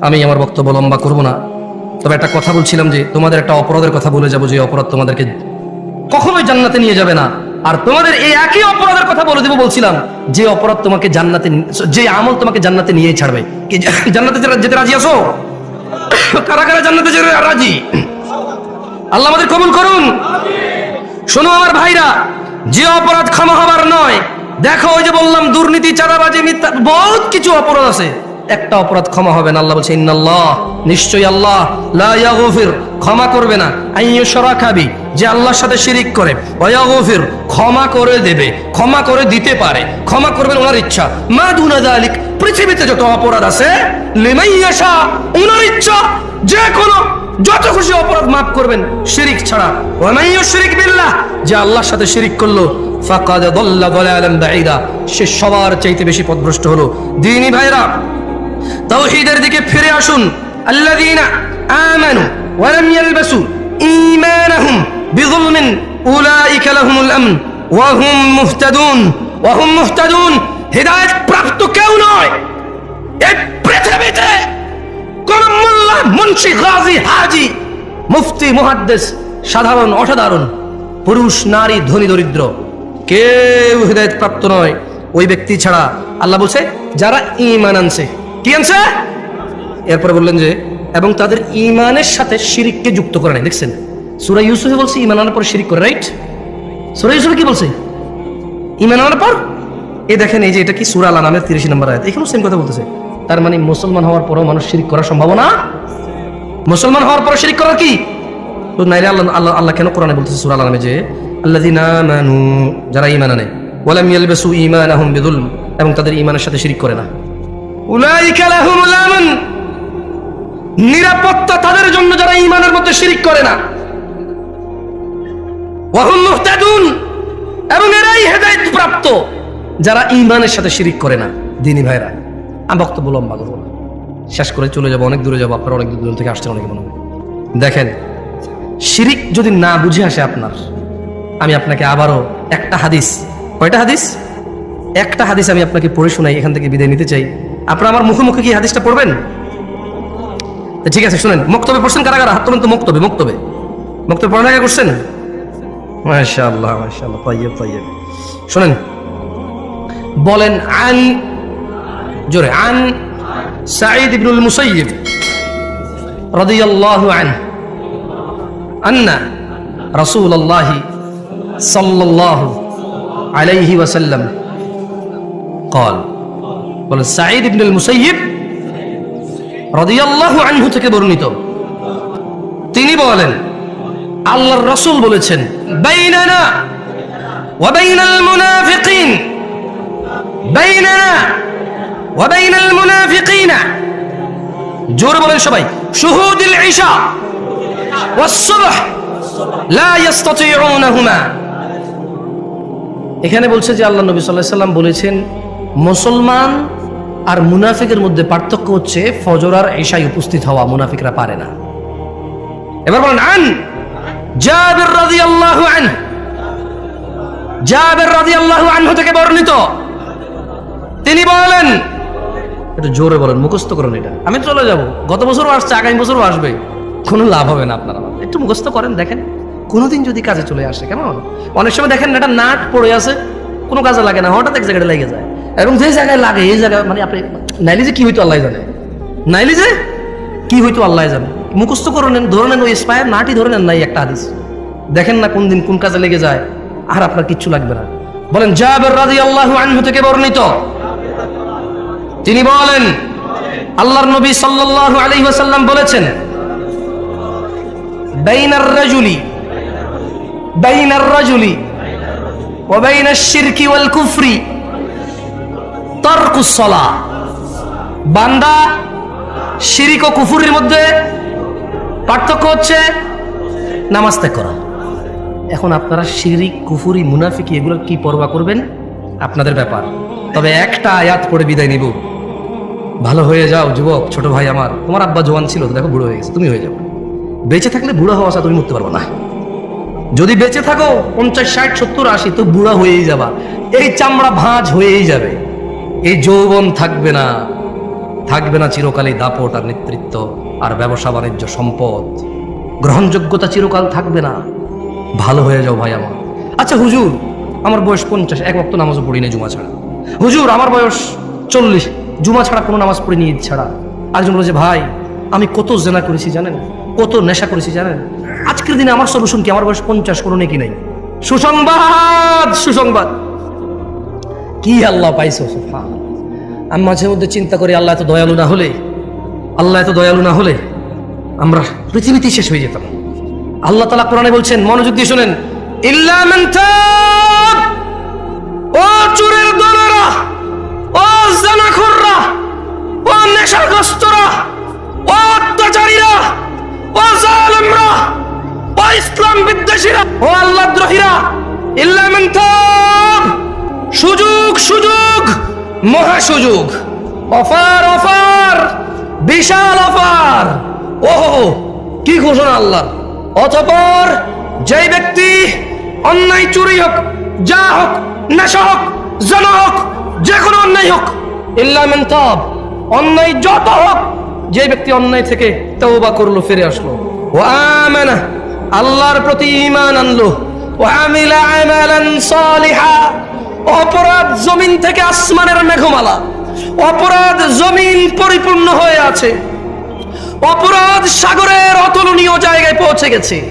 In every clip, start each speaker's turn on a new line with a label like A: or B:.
A: আমি আমার বক্তব্য লম্বা করব না। তবে একটা কথা বলছিলাম যে, তোমাদের একটা অপরাধের কথা বলে যাব যে অপরাধ তোমাদেরকে কখনোই জান্নাতে নিয়ে যাবে না। আর তোমাদের এই একই অপরাধের কথা বলে দেবো বলছিলাম, যে অপরাধ তোমাকে জান্নাতে যে আমল তোমাকে জান্নাতে নিয়ে ছাড়বে। কি জান্নাতে যেতে- রাজি আছো? কারা কারা জান্নাতে যেতে রাজি? আল্লাহ আমাদের কবুল করুন। শোনো আমার ভাইরা, যে অপরাধ ক্ষমা হবার নয়। দেখো, ওই যে বললাম, দুর্নীতি, চাঁদাবাজি, মিথ্যা, বহুত কিছু অপরাধ আছে। একটা অপরাধ ক্ষমা হবে না। আল্লাহ বলছে নিশ্চয়ই আল্লাহ, লা ইয়াগফির, ক্ষমা করবে না। আইয়ু শরাকাবি যে আল্লাহর সাথে শিরিক করে ওয়াগফির ক্ষমা করে দেবে, ক্ষমা করে দিতে পারে, ক্ষমা করবেন ওনার ইচ্ছা। মা দুনা যালিক পৃথিবীতে যত অপরাধ আছে ওনার ইচ্ছা, যে কোনো, যত খুশি অপরাধ মাফ করবেন, শিরিক ছাড়া। ওয়ামাইয়ু শিরিক বিল্লাহ, যে আল্লাহর সাথে শিরিক করল, ফাকাদ সে সবার চাইতে বেশি পথভ্রষ্ট হলো। দিনী ভাইরা তাওহীদের দিকে ফিরে আসুন। আল্লাযীনা আমানু ওয়া লাম ইয়ালবাসু ঈমানাহুম বিযুলমিন উলাইকা লাহুমুল আমন ওয়া হুম মুহতাদুন। ওয়া হুম মুহতাদুন। প্রাপ্ত কেউ নয়। এই পৃথিবীতে কোন মোল্লা, মুন্সি, গাজী, হাজি, মুফতি, মুহাদ্দিস, সাধারণ, অসাধারণ, পুরুষ, নারী, ধনী, দরিদ্র, কেউ হৃদায়ত প্রাপ্ত নয়। ওই ব্যক্তি ছাড়া আল্লাহ বলছে, যারা ইমান আনছে। কি আনছে? এরপরে বললেন যে, এবং তাদের ঈমানের সাথে শিরিককে যুক্ত করে নাই। দেখছেন? সূরা ইউসুফে বলছে, ইমান আনার পর শিরিক করে রাইট সূরা ইউসুফে কি বলছে? ইমান আনার পর এই দেখেন, এই যে এটা কি সুরা আল নামের তিরিশ নম্বর আয়াত? এখানেও সেম কথা বলতেছে। তার মানে মুসলমান হওয়ার পরও মানুষ শিরিক করার সম্ভাবনা মুসলমান হওয়ার পর শিরিক করার কি? তো নাইলে আল্লাহ আল্লাহ আল্লাহ কেন কোরআনে বলতেছে সুরা আল নামে যে আমানু যারা ঈমান আনে। ওয়ালাম ইয়ালবাসু ঈমানাহুম বিযুলম এবং তাদের ঈমানের সাথে শিরিক করে না। নিরাপত্তা তাদের জন্য যারা ঈমানের মধ্যে শিরিক করে না। এবং এরাই হেদায়েত প্রাপ্ত, যারা ঈমানের সাথে শিরিক করে না। দিনী ভাইরা আমি বক্তব্য লম্বা করব না। শেষ করে চলে যাব, অনেক দূরে যাব, আপনারা অনেক দূর থেকে আসছেন, অনেকে মনে দেখেন, শিরিক যদি না বুঝে আসে আপনার, আমি আপনাকে আবারও একটা হাদিস, কয়টা হাদিস? একটা হাদিস আমি আপনাকে পড়ে শোনাই, এখান থেকে বিদায় নিতে চাই। আপনারা আমার মুখে মুখে কি হাদিসটা পড়বেন তা ঠিক আছে শুনেন মক্তবে পড়ছেন কারা কারা হাত তোলেন তো মক্তবে মক্তবে মক্তবে পড়ালেখা করছেন মাশা আল্লাহ মাশা আল্লাহ তাইয়ব তাইয়ব শোনেন বলেন আন জোরে আন সাঈদ ইবনুল মুসাইয়িব রাদিয়াল্লাহু আনহু আন্না রাসূলুল্লাহ সাল্লাল্লাহু আলাইহি ওয়াসাল্লাম قال বলেন সাঈদ ইবনুল মুসাইয়িব রাদিয়াল্লাহু আনহু থেকে বর্ণিত। তিনি বলেন, আল্লাহর রাসূল বলেছেন, বাইনানা মুনাফিকিন, বাইনানা ওয়া বাইনাল মুনাফিকিনা। জোরে বলেন সবাই ইশা ওয়াস সুবহ লা ইস্তাতিউনাহুমা এখানে বলছে যে আল্লাহ নবী সাল্লাল্লাহু আলাইহি সাল্লাম বলেছেন, মুসলমান আর মুনাফিকের মধ্যে পার্থক্য হচ্ছে ফজর আর ঈশায় উপস্থিত হওয়া, মুনাফিকরা পারে না। এবার বলেন, আন জাবির রাদিয়াল্লাহু আনহু জাবির রাদিয়াল্লাহু আনহু থেকে বর্ণিত। তিনি বলেন, একটু জোরে বলেন, মুখস্থ করুন এটা। আমি চলে যাব। গত বছরও আসছে, আগামী বছরও আসবে। কোনো লাভ হবে না আপনারা একটু মুখস্থ করেন, দেখেন। কোনোদিন যদি কাজে চলে আসে, কেমন? অনেক সময় দেখেন একটা নাট পড়ে আছে, কোনো কাজে লাগে না, হঠাৎ এক জায়গায় লেগে যায়। এবং যে জায়গায় লাগে, এই জায়গায় মানে আপনি নাইলে যে কি হইতো আল্লাহ জানে? নাইলে যে কি হইতো আল্লাহ জানে? মুখস্থ করে নেন, ধরে নেন, ওই স্পায়ার নাটই ধরে নেন নাই একটা হাদিস। দেখেন না কোন দিন কোন কাজে লেগে যায়, আর আপনার কিচ্ছু লাগবে না। বলেন, জাবের রাজি আল্লাহ আনহু থেকে বর্ণিত। তিনি বলেন, আল্লাহর নবী সাল্লাল্লাহু আলাইহি ওয়াসাল্লাম বলেছেন, বাইনার রাজুলি বাইনার রাজুলি, ওয়া বাইনাশ শিরকি ওয়াল কুফরি। তারকুস বান্দা শিরিক ও কুফুরির মধ্যে পার্থক্য হচ্ছে নামাজ ত্যাগ করা। এখন আপনারা শিরিক, কুফুরি, মুনাফিকি এগুলো কি পরোয়া করবেন? আপনাদের ব্যাপার। তবে একটা আয়াত পড়ে বিদায় নিব। ভালো হয়ে যাও যুবক, ছোট ভাই আমার। তোমার আব্বা জওয়ান ছিল, দেখো বুড়ো হয়ে গেছে, তুমি হয়ে যাও। বেঁচে থাকলে বুড়ো হওয়া আসা তুমি মরতে পারব না। যদি বেঁচে থাকো, পঞ্চাশ, ষাট, সত্তর, আশি, তো বুড়া হয়েই যাবা। এই চামড়া ভাঁজ হয়েই যাবে। এই যৌবন থাকবে না। থাকবে না চিরকালই দাপট আর নেতৃত্ব আর ব্যবসা বাণিজ্য সম্পদ। গ্রহণযোগ্যতা চিরকাল থাকবে না। ভালো হয়ে যাও ভাই আমার। আচ্ছা হুজুর, আমার বয়স পঞ্চাশ, এক বক্ত নামাজও পড়ি না জুমা ছাড়া। হুজুর, আমার বয়স চল্লিশ, জুমা ছাড়া কোনো নামাজ পড়িনি ঈদ ছাড়া। আরেকজন বলেছে, ভাই, আমি কত জেনা করেছি জানেন? কত নেশা করেছি জানেন? আজকের দিনে আমার সলিউশন কি? আমার বয়স পঞ্চাশ, কোনো নেকি নাই। সুসংবাদ সুসংবাদ। কি আল্লাহ পাইছো? সুফান আমি মাঝে মধ্যে চিন্তা করি, আল্লাহ এত দয়ালু না হলে, আল্লাহ এত দয়ালু না হলে আমরা পৃথিবীতেই শেষ হয়ে যেতাম। আল্লাহ তালা কোরআনে বলছেন, মনোযোগ দিয়ে শোনেন ইসলাম বিদ্বেষীরা, ও আল্লাহ দ্রোহীরা ইল্লা মান তাব সুযোগ সুযোগ, মহা সুযোগ। অফার অফার, বিশাল অফার। ওহো, কি ঘোষণা আল্লাহ। অতপর যেই ব্যক্তি অন্যায় চুরি হোক, যা হোক, নেশা হোক জানা হোক, যে কোনো অন্যায় হোক ইল্লামেন তব, অন্যায় যত হোক যে ব্যক্তি অন্যায় থেকে তওবা করল, ফিরে আসলো। ও আমানা, আল্লাহর প্রতি ঈমান আনলো। ও আমিলা আমালান সালিহা। অপরাধ জমিন থেকে আসমানের মেঘমালা। অপরাধ জমিন পরিপূর্ণ হয়ে আছে। অপরাধ সাগরের অতুলনীয় জায়গায় পৌঁছে গেছে।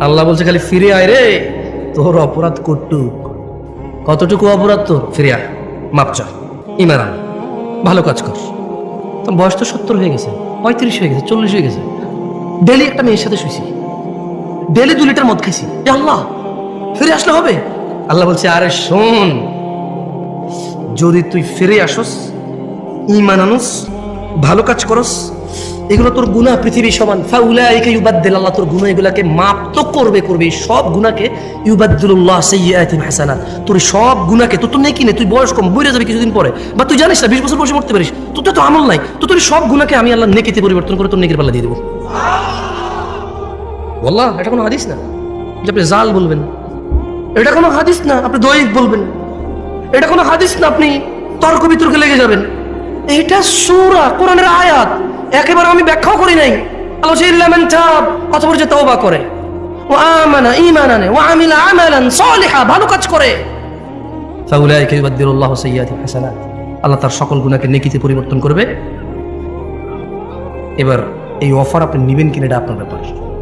A: আল্লাহ বলছে, খালি ফিরে আয় রে। তোর অপরাধ কটুক। কতটুকু অপরাধ তোর? ফিরে আয়। মাপ চা। ইমান ভালো কাজ কর। তো বয়স তো সত্তর হয়ে গেছে, পঁয়ত্রিশ হয়ে গেছে, চল্লিশ হয়ে গেছে। ডেলি একটা মেয়ের সাথে শুয়েছি ডেলি দু লিটার মদ খাইছি। এ আল্লাহ, ফিরে আসলে হবে? আল্লাহ বলছে, আরে শোন, যদি তুই ফিরে আসস ইমান আনস, ভালো কাজ করস, এগুলো তোর গুনাহ পৃথিবী সমান। ফাউলাইকা ইউবাদদিল আল্লাহ, তোর গুনাহ এগুলাকে মাপ তো করবে করবে, সব গুনাহকে ইউবাদদিলুল্লাহ সাইয়্যাতিন হাসানাত। তোর সব গুণাকে তো নেকি নেই, তুই বয়স কম বইরে যাবে কিছুদিন পরে। বা তুই জানিস না 20 বছর বয়সে মরতে পারিস, তোর তো আমল নাই। তো তোর সব গুনাহকে আমি আল্লাহ নেকিতে পরিবর্তন করে তোর নেকির পাল্লা দিয়ে দেবো। বল্লাহ এটা কোনো হাদিস না? যে আপনি জাল বলবেন। এটা কোনো হাদিস না, আপনি দৈহিক বলবেন। এটা কোনো হাদিস না, আপনি তর্ক বিতর্কে লেগে যাবেন। এটা সুরা, কোরআনের আয়াত। একেবারে আমি ব্যাখ্যাও করি নাই। করে। ও ও আমিলা ভালো কাজ করে। আল্লাহ তার সকল নেকিতে পরিবর্তন করবে। এবার এই অফার আপনি নেবেন কিনা এটা আপনার ব্যাপার।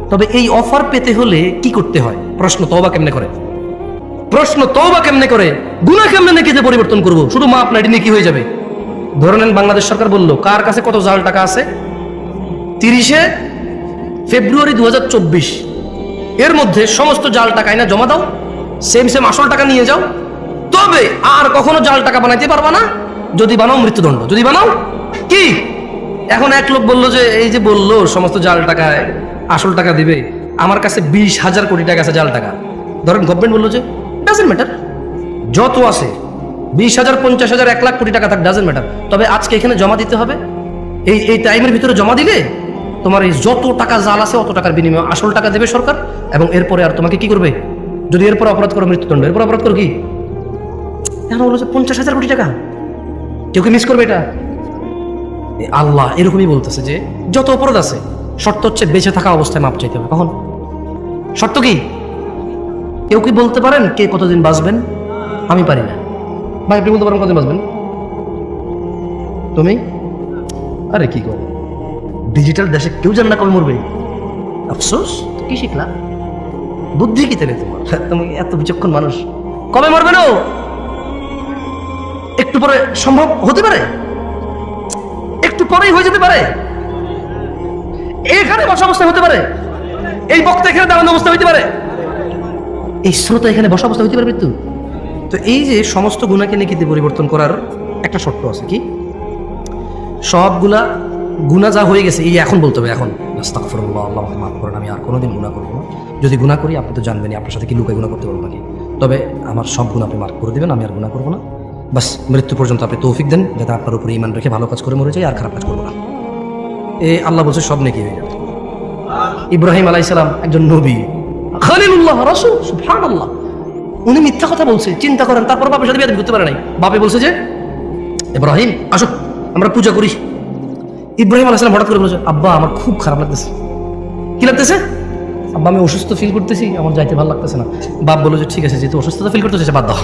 A: তবে এই অফার পেতে হলে কি করতে হয়? প্রশ্ন, তওবা কেমনে করে? প্রশ্ন, তওবা কেমনে করে? গুনাহ কেমনে নেকিতে পরিবর্তন করব? শুধু মা আপনার নেকি হয়ে যাবে? ধরে নেন, বাংলাদেশ সরকার বলল, কার কাছে কত জাল টাকা আছে? তিরিশে ফেব্রুয়ারি দু হাজার চব্বিশ। এর মধ্যে সমস্ত জাল টাকা না জমা দাও সেম সেম আসল টাকা নিয়ে যাও। তবে আর কখনো জাল টাকা বানাইতে পারবা না। যদি বানাও, মৃত্যুদণ্ড। যদি বানাও, কি? এখন এক লোক বলল যে, এই যে বলল, সমস্ত জাল টাকায় আসল টাকা দিবে। আমার কাছে বিশ হাজার কোটি টাকা আছে জাল টাকা। ধরেন গভর্নমেন্ট বলল যে ডাজেন্ট ম্যাটার যত আছে, বিশ হাজার, পঞ্চাশ হাজার, এক লাখ কোটি টাকা থাক ডাজেন্ট ম্যাটার তবে আজকে এখানে জমা দিতে হবে। এই এই টাইমের ভিতরে জমা দিলে তোমার এই যত টাকা জাল আছে, অত টাকার বিনিময়ে আসল টাকা দেবে সরকার এবং এরপরে আর তোমাকে কি করবে? যদি এরপর অপরাধ করো, মৃত্যুদণ্ড। এরপর অপরাধ করো কি? বলো যে পঞ্চাশ হাজার কোটি টাকা? কেউ কি মিস করবে এটা? আল্লাহ এরকমই বলতেছে যে, যত অপরাধ আছে, শর্ত হচ্ছে বেঁচে থাকা অবস্থায় মাপ চাইতে হবে। কখন? শর্ত কি? কেউ কি বলতে পারেন কে কতদিন বাঁচবেন? আমি পারি না। ভাই, আপনি বলতে পারেন কতদিন বাঁচবেন? তুমি? আরে কি করো ডিজিটাল দেশে কেউ জান না কবে মরবে। আফসোস? কি শিখলা বুদ্ধি কি তেলে তোমার? তুমি এত বিচক্ষণ মানুষ। কবে মরবে না? একটু পরে সম্ভব হতে পারে? একটু পরেই হয়ে যেতে পারে। এখানে বসা অবস্থা হতে পারে। এই বক্তা এখানে দাঁড়ানো অবস্থা হইতে পারে। এই শ্রোতা এখানে বসা অবস্থা হইতে পারে মৃত্যু তো এই যে সমস্ত গুণাকে নেকিতে পরিবর্তন করার একটা শর্ত আছে কি? সবগুলা গুণা যা হয়ে গেছে, এই এখন বলতে হবে, এখন। আল্লাহ মাফ করেন আমি আর কোনোদিন গুণা করব না। যদি গুণা করি, আপনি তো জানবেনই আপনার সাথে কি লুকায় গুণা করতে পারব নাকি? তবে আমার সব গুণ আপনি মাফ করে দেবেন, আমি আর গুণা করব না। বাস, মৃত্যু পর্যন্ত আপনি তৌফিক দেন, যাতে আপনার উপরে ইমান রেখে ভালো কাজ করে মরে যাই আর খারাপ কাজ করব না। এ, আল্লাহ বলছে, সব নেকি হয়ে যাবে। ইব্রাহিম আলাইসালাম একজন নবী। খালিলুল্লাহ রসুল, সুবহানাল্লাহ। উনি মিথ্যা কথা বলছে, চিন্তা করেন, তারপর বাপের সাথে বিয়ে করতে পারে নাই। বাপে বলছে যে, ইব্রাহিম, আসো, আমরা পূজা করি। ইব্রাহিম আলাইসালাম হঠাৎ করে বলেছে আব্বা, আমার খুব খারাপ লাগতেছে। কি লাগতেছে? আব্বা, আমি অসুস্থ ফিল করতেছি, আমার যাইতে ভালো লাগতেছে না। বাপ বলল যে, ঠিক আছে, যেহেতু অসুস্থতা ফিল করতেছে বাদ দাও।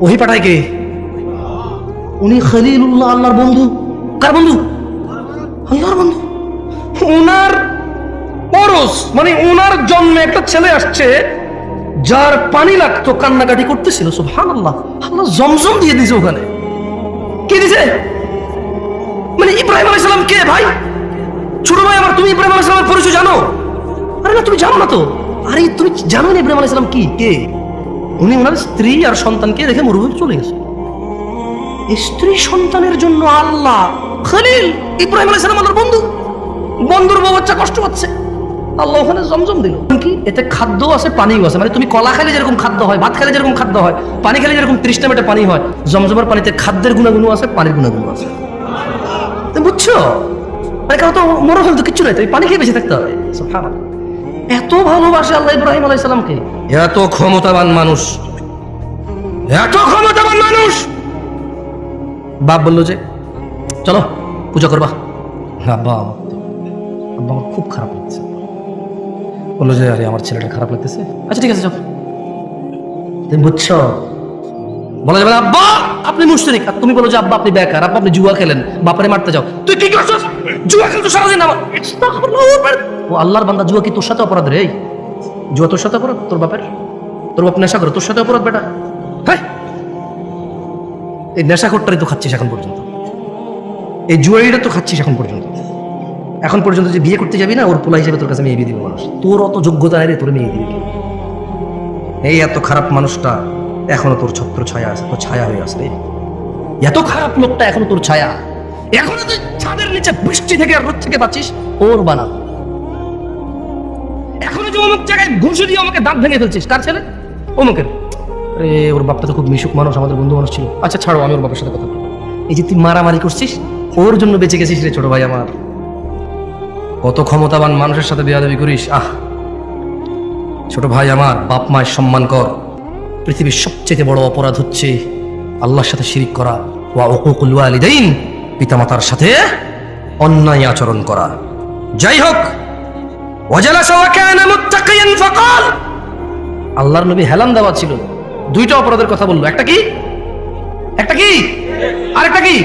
A: ওহি পাঠায় কে? উনি খলিলুল্লাহ আল্লাহর বন্ধু। কার বন্ধু? আল্লাহর বন্ধু। ওনার পরশ মানে ওনার জন্মে একটা ছেলে আসছে, যার পানি লাগতো, কান্নাকাটি করতেছিল সুবহান আল্লাহ আল্লাহ জমজম দিয়ে দিছে ওখানে। কে দিছে? মানে ইব্রাহিম আলাইহিস সালাম কে ভাই? ছোট ভাই আমার, তুমি ইব্রাহিম আলাইহিস সালামের পরিচয় জানো? আরে না, তুমি জানো না তো। আরে, তুমি জানো না ইব্রাহিম আলাইহিস সালাম কি? কে? উনি ওনার স্ত্রী আর সন্তানকে রেখে মরুভূমি চলে গেছে। স্ত্রী সন্তানের জন্য আল্লাহ, খলিল, ইব্রাহিম আলাইহিস সালাম আল্লাহর বন্ধু। বন্ধুর বউ বাচ্চা কষ্ট পাচ্ছে। আল্লাহ ওখানে জমজম দিল। কি? এতে খাদ্য আছে পানিও আছে। মানে তুমি কলা খেলে যেরকম খাদ্য হয় ভাত খেলে যেরকম খাদ্য হয় পানি খেলে যেরকম তৃষ্ণা মেটে পানি হয় জমজমের পানিতে খাদ্যের গুণাগুণ আছে পানির গুণাগুণ আছে। তুমি বুঝছ? মানে কারও তো মনে হল তো কিচ্ছু নাই তুমি পানি খেয়ে বেঁচে থাকতে হবে। এত ভালোবাসে আল্লাহ ইব্রাহিম আলাইহিস সালামকে। এত ক্ষমতাবান মানুষ। এত ক্ষমতাবান মানুষ! বাপ বলল যে চলো পূজা করবা। আব্বা আব্বা খুব খারাপ লাগছে। বলল যে, আরে, আমার ছেলেটা খারাপ লাগতেছে। আচ্ছা ঠিক আছে চল তুমি বুঝছ? বলা যাবে আব্বা, আপনি মুশরিক। আর তুমি বলো যে, আব্বা, আপনি বেকার। আব্বা, আপনি জুয়া খেলেন। বাপারে মারতে যাও। তুই কি করছিস? জুয়া খেলতো সারাদিন আমার? ও আল্লাহর বান্দা, জুয়া কি তোর সাথে অপরাধ রে? জুয়া তোর সাথে অপরাধ? তোর বাপের? তোর বাপ নেশা করে, তোর সাথে অপরাধ বেটা? হ্যাঁ এই নেশা করটাই তো খাচ্ছিস এখন পর্যন্ত। এই জুয়ারিটা তো খাচ্ছিস এখন পর্যন্ত। এখন পর্যন্ত যে বিয়ে করতে যাবি না, ওর পোলা হিসেবে তোর কাছে মেয়ে বিয়ে দিবে মানুষ। তোর অত যোগ্যতা রে, তোর মেয়ে দিবে। এই এত খারাপ মানুষটা এখনও তোর ছত্র ছায়া আছে, তোর ছায়া হয়ে রে। এত খারাপ লোকটা এখনও তোর ছায়া। এখনও তুই ছাদের নিচে বৃষ্টি থেকে রোদ থেকে বাঁচিস, ওর বানা। এখনও যে অমুক জায়গায় ঘুষে দিয়ে আমাকে দাঁত ভেঙে ফেলছিস, কার ছেলে? অমুকের। আরে, ওর বাপটা তো খুব মিশুক মানুষ, আমাদের বন্ধু মানুষ ছিল। আচ্ছা ছাড়ো, আমি ওর বাপের সাথে কথা বলব। এই যে তুই মারামারি করছিস, ওর জন্য বেঁচে গেছিস রে ছোট ভাই আমার। কত ক্ষমতাবান মানুষের সাথে বিয়াদবি করিস, আহ। ছোট ভাই আমার, বাপ মায়ের সম্মান কর। পৃথিবীর সবচেয়ে বড় অপরাধ হচ্ছে আল্লাহর সাথে শিরিক করা, ওয়া উকুকুল ওয়ালিদাইন, পিতামাতার সাথে অন্যায় আচরণ করা। যাই হোক আল্লাহর নবী হেলান দেওয়া ছিল। দুইটা অপরাধের কথা বলল। একটা কি? একটা কি? আরেকটা কি?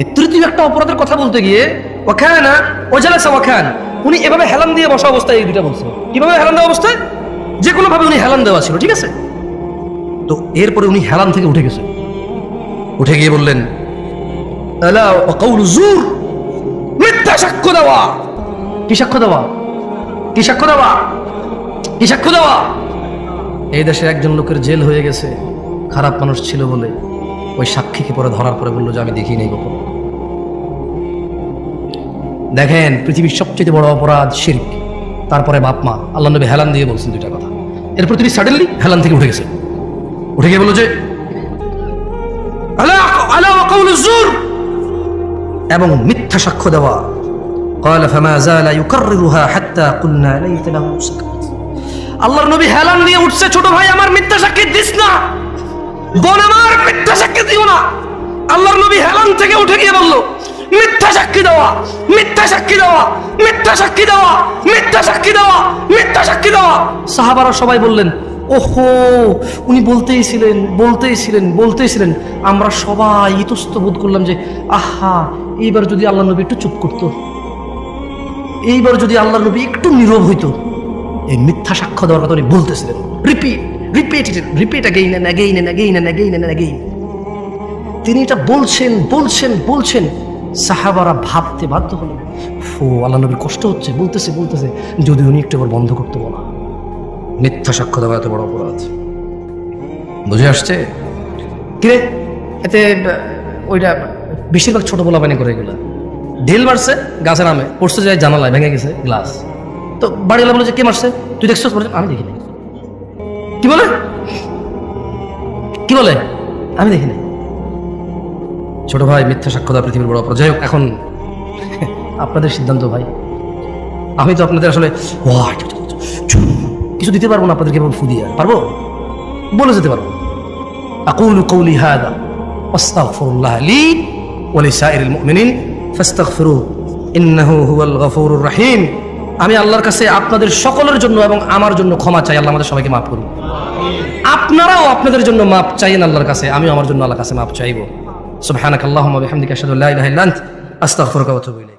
A: এই তৃতীয় একটা অপরাধের কথা বলতে গিয়ে, ওখানা ওজালাসা ওখান। উনি এভাবে হেলান দিয়ে বসা অবস্থায় এই দুটা বলছিল কীভাবে হেলান দেওয়া অবস্থায়? যে কোনো ভাবে উনি হেলান দেওয়া ছিল, ঠিক আছে? তো এরপরে উনি হেলান থেকে উঠে গেছে। উঠে গিয়ে বললেন মিথ্যা সাক্ষ্য দেওয়া। কি সাক্ষ্য দেওয়া? কি সাক্ষ্য দেওয়া? কি সাক্ষ্য দেওয়া? এই দেশে একজন লোকের জেল হয়ে গেছে। খারাপ মানুষ ছিল বলে। ওই সাক্ষীকে পরে ধরার পরে বললো যে আমি দেখি নেই গোপন দেখেন পৃথিবীর সবচেয়ে বড় অপরাধ শির্ক তারপরে বাপ মা আল্লাহ নবী হেলান দিয়ে বলছেন দুইটা কথা এরপর তিনি সাডেনলি হেলান থেকে উঠে গেছে উঠে গিয়ে বললো যে আলা আলা ওয়াকাউলু জুর এবং মিথ্যা সাক্ষ্য দেওয়া قال فما زال يكررها حتى قلنا ليت له سكت আল্লাহর নবী হেলান দিয়ে উঠছে ছোট ভাই আমার মিথ্যা সাক্ষী দিস না বোন আমার, মিথ্যা সাক্ষী দিও না। আল্লাহর নবী হেলান থেকে উঠে গিয়ে বলল, মিথ্যা সাক্ষী দেওয়া, মিথ্যা সাক্ষী দেওয়া, মিথ্যা সাক্ষী দেওয়া, মিথ্যা সাক্ষী দেওয়া, মিথ্যা সাক্ষী দেওয়া। সাহাবারা সবাই বললেন, ওহো, উনি বলতেই ছিলেন বলতেই ছিলেন বলতেই ছিলেন। আমরা সবাই ইতস্ত বোধ করলাম যে, আহা, এইবার যদি আল্লাহ নবী একটু চুপ করতো, এইবার যদি আল্লাহ নবী একটু নীরব হইতো, এই মিথ্যা সাক্ষ্য দেওয়ার কথা উনি বলতেছিলেন। Repeat. Repeat repeat again and again and again and again and again তিনি এটা বলছেন বলছেন বলছেন। সাহাবারা ভাবতে বাধ্য হলেন। ও আল্লাহ নবীর কষ্ট হচ্ছে বলতেছে বলতেছে। যদি উনি একটু আবার বন্ধ করতে বলা। মিথ্যা সাক্ষ্য দেওয়া এত বড় অপরাধ। বুঝে আসছে? কিরে এতে ওইটা বেশিরভাগ ছোট বলা বানি করে এগুলা ঢিল মারছে গাছের নামে পড়ছে যায় জানালায় ভেঙে গেছে গ্লাস তো বাড়িওয়ালা বলে যে কে মারছে? তুই দেখছিস? বলে আমি দেখিনি কি বলে? কি বলে? আমি দেখিনি ছোট ভাই মিথ্যা সাক্ষ্য দেওয়া পৃথিবীর বড় অপরাধ। এখন আপনাদের সিদ্ধান্ত ভাই। আমি তো আপনাদের আসলে কিছু দিতে পারব না আপনাদেরকে, এভাবে ফু দিয়ে। পারব? বলে যেতে পারব। আকুলু কৌলি হাদা, আস্তাগফিরুল্লাহ লি ওয়া লিসাইরিল মুমিনিন, ফাস্তাগফিরু, ইন্নাহু হুয়াল গফুরুর রহিম। আমি আল্লাহর কাছে আপনাদের সকলের জন্য এবং আমার জন্য ক্ষমা চাই। আল্লাহ আমাদের সবাইকে মাফ করুন আপনারাও আপনাদের জন্য মাপ চাইন আল্লাহর কাছে আমি আমার জন্য আল্লাহ কাছে মাপ চাইব। সুবহানাকাল্লাহুম্মা বিহামদিকা আশহাদু আল্লা ইলাহা ইল্লা আস্তাগফিরুকা ওয়া আতুবু ইলাইক।